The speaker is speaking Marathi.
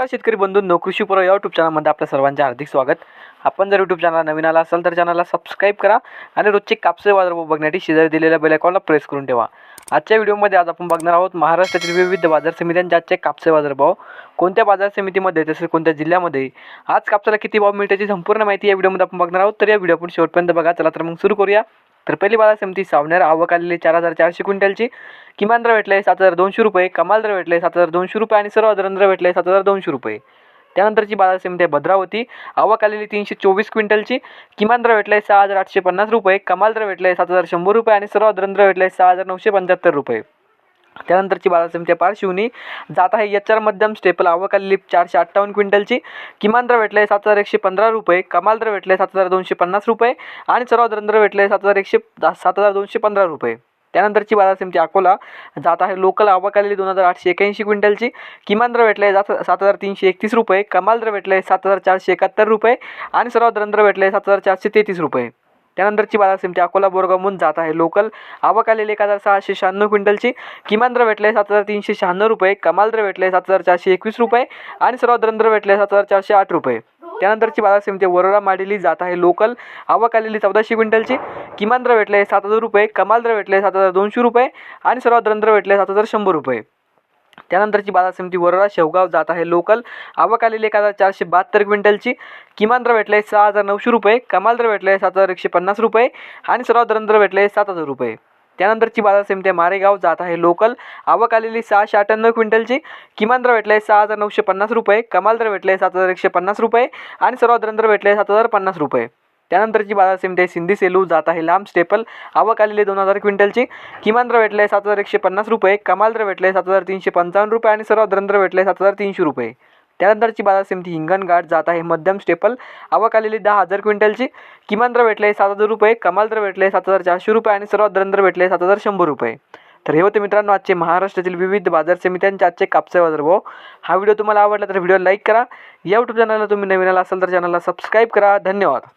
नमस्कार शेतकरी बंधू कृषी पुरा या यूट्यूब चॅनलमध्ये आपल्या सर्वांचे हार्दिक स्वागत. आपण जर यूट्यूब चॅनल नवीन आला असाल तर चॅनलला सबस्क्राईब करा आणि रोजचे कापसे बाजार बघण्यासाठी शेजारी दिलेल्या बेलायकॉनला प्रेस करून ठेवा. आजच्या व्हिडिओमध्ये आज आपण बघणार आहोत महाराष्ट्रातील विविध बाजार समित्यांचे आजचे कापसे बाजारभाव कोणत्या बाजार समितीमध्ये तसेच कोणत्या जिल्ह्यामध्ये? आज कापसाला किती भाव मिळते याची संपूर्ण माहिती या व्हिडिओमध्ये आपण बघणार आहोत. तर या व्हिडिओ आपण शेवटपर्यंत बघा. चला तर मग सुरू करूया. तर पहिली बाजार समिती सावनेर आवक आलेली चार हजार चारशे क्विंटलची. किमान दर भेटले सात हजार दोनशे रुपये कमाल दर भेटले सात हजार दोनशे रुपये आणि सर्व दर भेटले सात हजार दोनशे रुपये. त्यानंतरची बाजार समिती आहे भद्रावती. आवक आलेली तीनशे चोवीस क्विंटलची. किमान दर भेटले सहा हजार आठशे पन्नास रुपये कमाल दर भेटले सात हजार शंभर रुपये आणि सर्व दर भेटले सहा हजार नऊशे पंच्याहत्तर रुपये. त्यानंतरची बाजार समिती आहे जात आहे एच आर मध्यम स्टेपल आवक चारशे अठ्ठावन्न क्विंटलची. किमान दर भेटले सात हजार एकशे पंधरा रुपये कमाल दर भेटले सात हजार दोनशे पन्नास रुपये आणि सर्व दर भेटले सात हजार एकशे सात हजार दोनशे पंधरा रुपये. त्यानंतरची बाजार समिती अकोला जात आहे लोकल आवकालेली दोन हजार आठशे एक्याऐंशी क्विंटलची. किमान दर भेटले जात सात हजार तीनशे एकतीस रुपये कमाल दर भेटले सात हजार चारशे एकाहत्तर रुपये आणि सर्व दर भेटले सात हजार चारशे तेहतीस रुपये. त्यानंतरची बाजार समिती अकोला बोरगावहून जात आहे. लोकल आवक आलेली एक हजार सहाशे शहाण्णव क्विंटलची. किमान दर भेटले सात हजार तीनशे शहाण्णव रुपये. कमाल दर भेटले सात हजार चारशे एकवीस रुपये. आणि सर्व दर भेटले सात हजार चारशे आठ रुपये. त्यानंतरची बाजार समिती वरोरा माडेली जात आहे. लोकल आवक आलेली चौदाशे क्विंटलची. किमान दर भेटले सात हजार रुपये. कमाल दर भेटले सात हजार दोनशे रुपये. आणि सर्वात दर भेटले सात हजार शंभर रुपये. त्यानंतरची बाजार समिती वरोरा शेवगाव जात आहे लोकल आवक आलेली एक हजार चारशे बहात्तर क्विंटलची. किमान दर भेटले सहा हजार नऊशे रुपये. कमाल दर भेटले सात हजार एकशे पन्नास रुपये. आणि सर्व दर भेटले सात हजार रुपये. त्यानंतरची बाजार समिती आहे मारेगाव जात आहे लोकल आवक आलेली सहाशे अठ्ठ्याण्णव क्विंटलची. किमान दर भेटले सहा हजार नऊशे पन्नास रुपये. कमाल दर भेटले सात हजार एकशे पन्नास रुपये. आणि सर्व दर भेटले सात हजार पन्नास रुपये. त्यानंतरची बाजार समिती आहे सिंधी सेलू जात आहे लांब स्टेपल आवक आलेली दोन हजार क्विंटलची. किमान दर भेटले सात हजार एकशे पन्नास रुपये कमाल दर भेटले सात हजार तीनशे पंचावन्न रुपये आणि सर्व दर भेटले सात हजार तीनशे रुपये. त्यानंतरची बाजार समिती हिंगणघाट जात आहे मध्यम स्टेपल आवक आलेली दहा हजार क्विंटलची. किमान दर भेटले सात हजार रुपये कमाल दर भेटले सात हजार चारशे रुपये आणि सर्व दर भेटले सात हजार शंभर रुपये. तर हे होते मित्रांनो आजचे महाराष्ट्रातील विविध बाजार समित्यांचे आजचे कापसे बाजार भाव. हा व्हिडिओ तुम्हाला आवडला तर व्हिडिओ लाईक करा. या यूट्यूब चॅनलला तुम्ही नवीन आला असाल तर चॅनलला सबस्क्राईब करा. धन्यवाद.